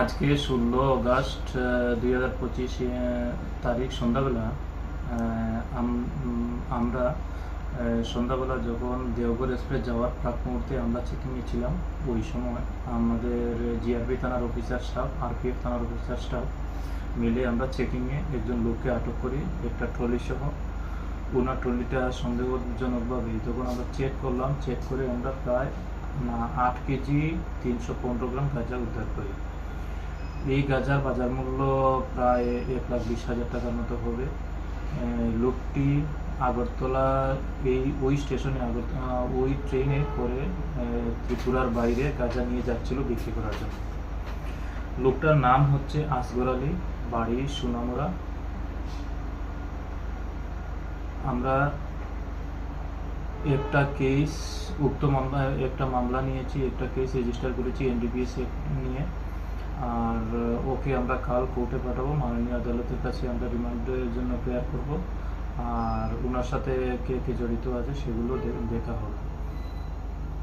আজকে ষোলো আগস্ট দুই হাজার পঁচিশ তারিখ সন্ধ্যাবেলা আম- আমরা সন্ধ্যাবেলা যখন দেওঘর এক্সপ্রেস যাওয়ার প্রাক মুহূর্তে আমরা চেকিংয়ে ছিলাম ওই সময় আমাদের জিআরপি থানার অফিসার স্টাফ আরপিএফ থানার অফিসার স্টাফ মিলে আমরা চেকিংয়ে একজন লোককে আটক করি, একটা ট্রলি সহ। ওনার ট্রলিটা সন্দেহজনকভাবে যখন আমরা চেক করলাম চেক করে আমরা প্রায় আট কেজি তিনশো পনেরো গ্রাম গাঁজা উদ্ধার করি। এই গাজার বাজার মূল্য প্রায় এক লাখ বিশ হাজার টাকার মতো হবে। লোকটি আগরতলা এই, ওই স্টেশনে ওই ট্রেনে করে ত্রিপুরার বাইরে গাঁজা নিয়ে যাচ্ছিল বিক্রি করার জন্য। লোকটার নাম হচ্ছে আসগর আলী, বাড়ি সুনামুরা আমরা একটা কেস, উক্ত মামলা, একটা মামলা নিয়েছি, একটা কেস রেজিস্টার করেছি, এনডিপিএস নিয়ে। আর ওকে আমরা কাল কোর্টে পাঠাবো, মাননীয় আদালতের কাছে আমরা রিমান্ডের জন্য প্রেয়ার করব। আর ওনার সাথে কে কে জড়িত আছে সেগুলো দেখা হবে।